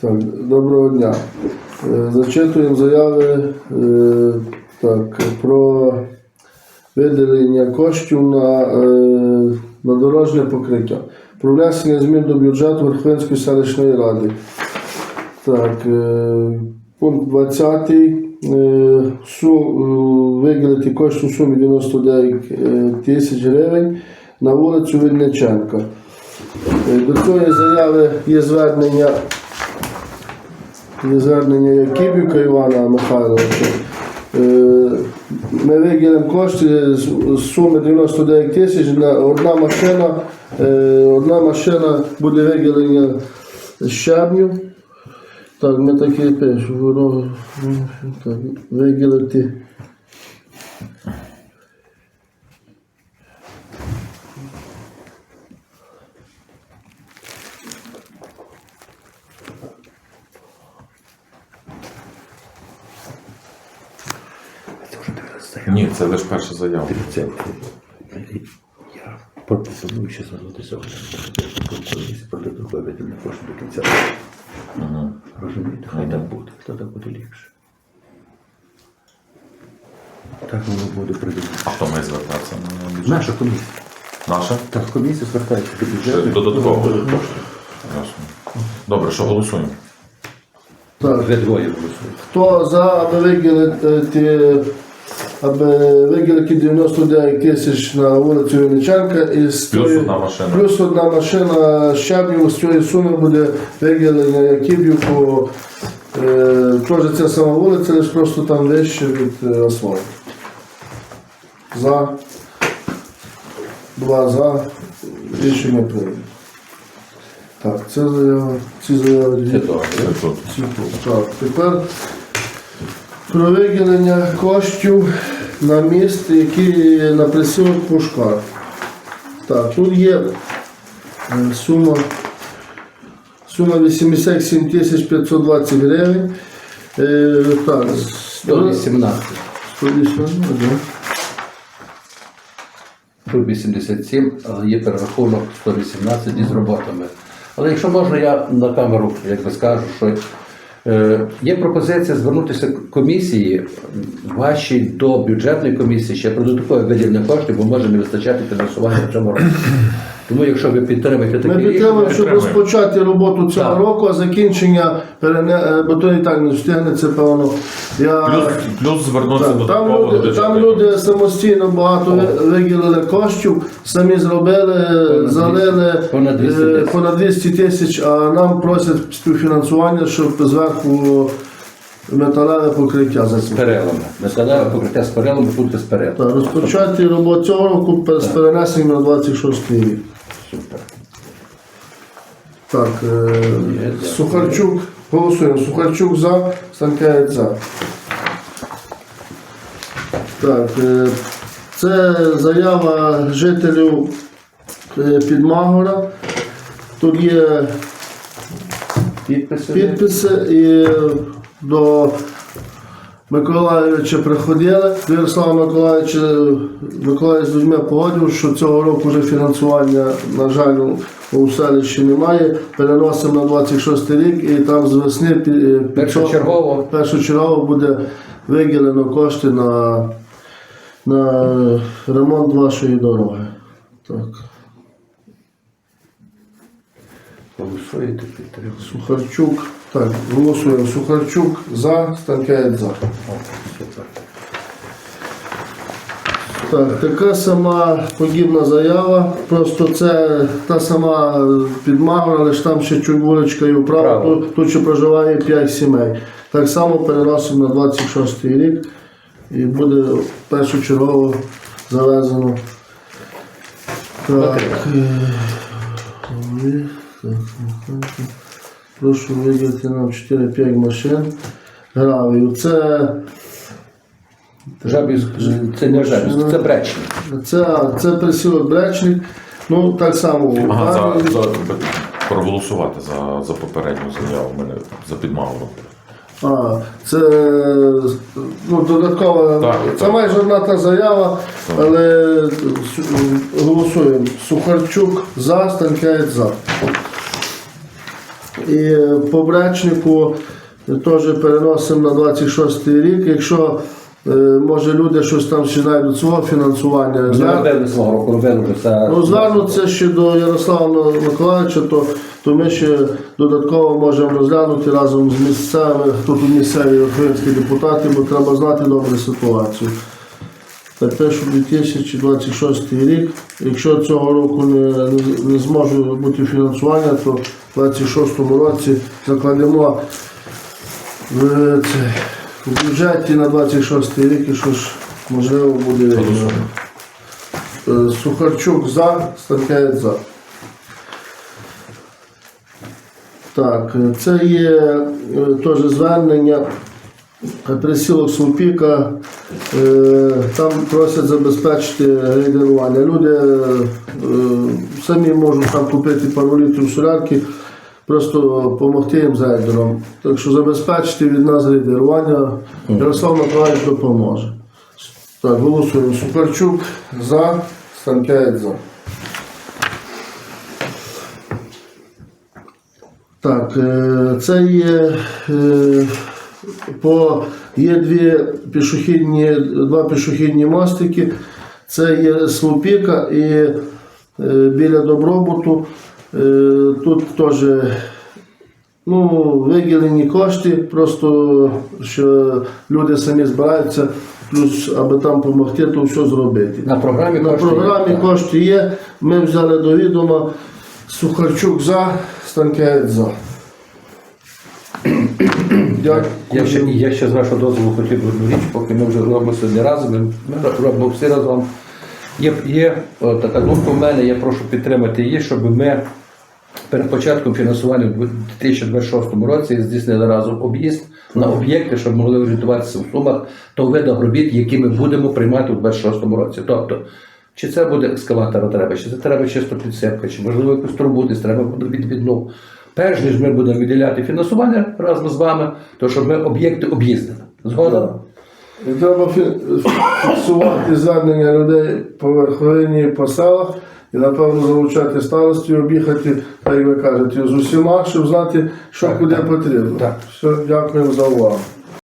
Так, доброго дня. Е, Зачитуємо заяви е, так, про виділення коштів на, е, на дорожнє покриття. Про внесення змін до бюджету Верховинської селищної ради. Так, пункт 20. Е, су, е, виділити кошти у сумі 99 е, тисяч гривень на вулицю Вільниченка. До цієї заяви є звернення є звернення Якибівка Івана Михайловича. Е, Ми виділимо кошти з суми 99 тисяч на одна машина. е, Одна машина буде виділення щебню. Так, ми такі пишемо. воно, Так. Ні, це лише перша заява. Це я пропоную ще звернутися в протокол ведення коштів до кінця. Розумієте, хай так буде, то так буде ліпше. Так воно буде придумано. А хто має звертатися на бюджет? Наша комісія. Наша? Так, комісія звертається до бюджету. Додатково. Добре, що голосуємо? Так. Вже двоє голосують. Хто за, аби виділити, аби виділити 99 тисяч на вулицю Вінниченка і з Плюс одна машина. Плюс одна машина щебню з цієї суми буде виділення Яків'ївку. Е, теж ця сама вулиця, лише просто там вище від е, асфальту. За. Два за. Рішення прийнято. Так, це заява, ці заяви. Це добре. Це тут. Так, тепер про виділення коштів на міст, які на присілок Пушкар. Так, тут є е, сума, сума 87 тисяч 520 гривень. Е, так, 118. 118, да. Тут 87, але є перерахунок 118 із роботами. Але якщо можна, я на камеру якби скажу, що є пропозиція звернутися комісії вашій до бюджетної комісії ще про додаткове виділення коштів, бо може не вистачати фінансування в цьому році. Тому якщо ви підтримуєте Ми таке підтримуємо, рішення, щоб розпочати роботу цього Так. року, а закінчення перене... е, бо то і так не встигнеться, певно. Я... Плюс, плюс звернутися Так, там, додатково до люди, там люди самостійно багато виділили коштів, самі зробили, Понад залили понад 200 е, тисяч. понад 200 тисяч, а нам просять співфінансування, щоб зверху металеве покриття з зробити. перелами. Металеве покриття з перелами, тут без перелами. Так, розпочати роботу цього року з перенесенням на 26 рік. Супер. Так, е. Сухарчук, голосуємо. Сухарчук за, Станкевич за. Так, е, це заява жителів е, Підмагора. Тут є Підписи. підписи і до Миколаївича приходили. До Ярослава Миколаївича Миколаївич з людьми погодив, що цього року вже фінансування, на жаль, у селищі немає. Переносимо на 26 рік і там з весни е, Першочергово. першочергово буде виділено кошти на, на ремонт вашої дороги. Так. Голосуєте. Сухарчук. Так, голосуємо. Сухарчук за, Станкевич за. Так, така сама подібна заява. Просто це та сама підмагра, але ж там ще чуть і. Право. Тут, тут ще проживає 5 сімей. Так само переносимо на 26 рік і буде першочергово завезено. Так, е, так, так, так. Прошу виділити нам 4-5 машин. Гравію. Це Жабів, це не жабів, це бречні. Це, це присілок Бречник. Ну, так само. Ага, за, за, проголосувати за, за попередню заяву. Мене за підмагу. А, це ну, додаткова. Так, це так. майже одна та заява, але су- голосуємо. Сухарчук за, Станкевич за. І по бречнику теж переносимо на 26 рік. Якщо е, може люди щось там ще знайдуть свого фінансування, це. Ну, звернуться ще до Ярослава Миколаївича, то, то ми ще додатково можемо розглянути разом з місцевими, тут місцеві українські депутати, бо треба знати добре ситуацію. Так пишу 2026 рік. Якщо цього року не, не, зможе бути фінансування, то в 2026 році закладемо в, це, в бюджеті на 26 рік і що ж можливо буде. Е, Сухарчук за, Станкевич за. Так, е, це є е, теж звернення е, присілок Слупіка. Е, Там просять забезпечити генерування. Люди е, самі можуть там купити пару літрів солярки, просто допомогти їм з гейдером. Так що забезпечити від нас генерування. Ярослав Миколаївич допоможе. Так, голосуємо. Сухарчук за, Станкевич за. Так, е, це є е, по є дві пішохідні, два пішохідні мостики. Це є Слупіка і е, біля добробуту. Е, Тут теж ну, виділені кошти, просто що люди самі збираються, плюс аби там допомогти, то все зробити. На програмі На кошти є, програмі так. кошти є. Ми взяли до відома. Сухарчук за, Станкевич за. Я ще, я ще з вашого дозволу хотів одну річ, поки ми вже робимо сьогодні разом, ми, робимо всі разом. Є, є о, така думка в мене, я прошу підтримати її, щоб ми перед початком фінансування в 2026 році здійснили разом об'їзд на об'єкти, щоб могли орієнтуватися в сумах того виду робіт, які ми будемо приймати у 2026 році. Тобто, чи це буде екскаватора треба, чи це треба чисто підсипка, чи можливо якусь трубу десь треба буде відвідну. Перш ніж ми будемо виділяти фінансування разом з вами, то щоб ми об'єкти об'їздили. Згодом? І треба фі- фіксувати звернення людей по верховині по селах і, напевно, залучати старості, об'їхати, як ви кажете, з усіма, щоб знати, що куди потрібно. Так. Все, дякуємо за увагу.